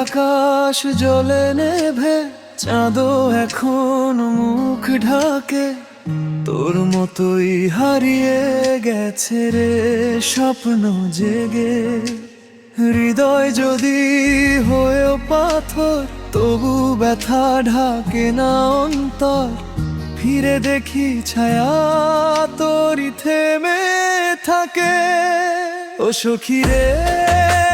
আকাশ জ্বলে নেভে, চাঁদও এখন মুখ ঢাকে। তোর মতোই হারিয়ে গেছে রে স্বপ্ন জেগে। হৃদয় যদি হয়েও পাথর, তবু ব্যথা ঢাকে না অন্তর। ফিরে দেখি ছায়া তোরি থেমে থাকে। ও সখী রে।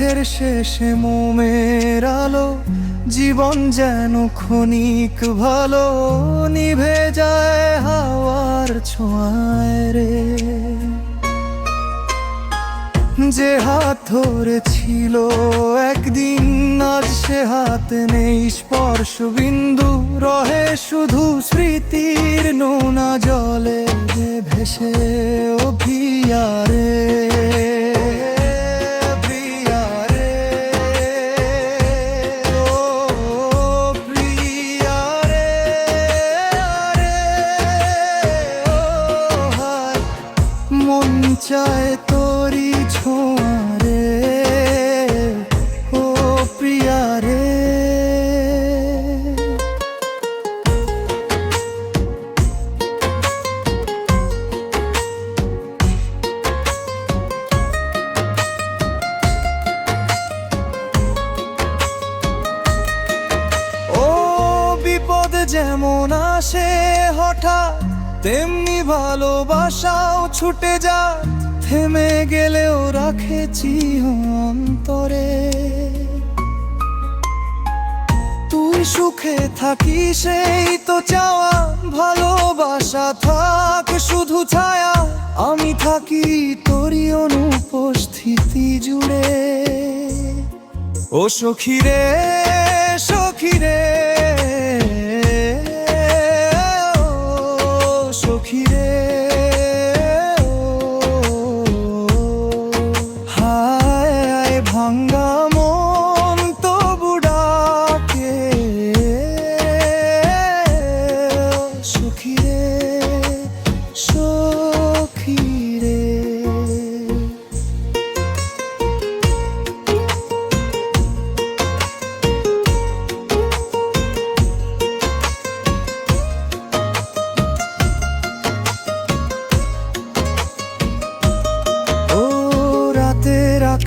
পথের শেষে মোমের আলো, জীবন যেন ক্ষণিক ভালো নিভে যায় হাওয়ার ছোঁয়ায় রে। যে হাত ধরেছিল একদিন, আজ সে হাত নেই স্পর্শ বিন্দু, রহে শুধু স্মৃতির নোনা জলে ভেসে অভিয়ারে। চায় তোরি ছোঁয়ারে ও প্রিয়ারে। ও বিপদ যেমন আসে হঠাৎ তেমনি ভালোবাসাও ছুটে যা থেমে গেলেও রাখেছি অন্তরে। তুই সুখে থাকি, সেই তো চাওয়া, ভালোবাসা থাক, শুধু ছায়া। আমি থাকি তোরই অনুপস্থিতি জুড়ে। ও সখী রে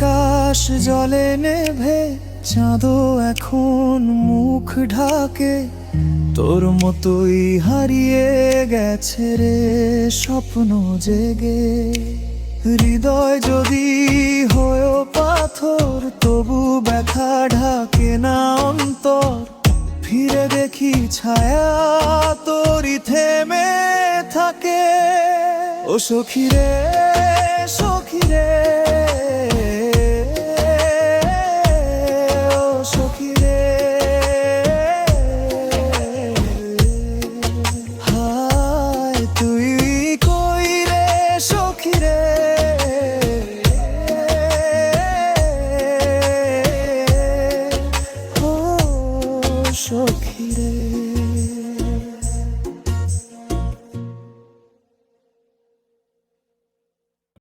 আকাশ জলে নেভে, চাঁদও এখন মুখ ঢাকে। তোর মতোই হারিয়ে গেছে রে স্বপ্ন জেগে। হৃদয় যদি হয়েও পাথর, তবু ব্যথা ঢাকে না অন্তর। ফিরে দেখি ছায়া তোরি থেমে থাকে। ও সখী রে সখী রে। সখীরে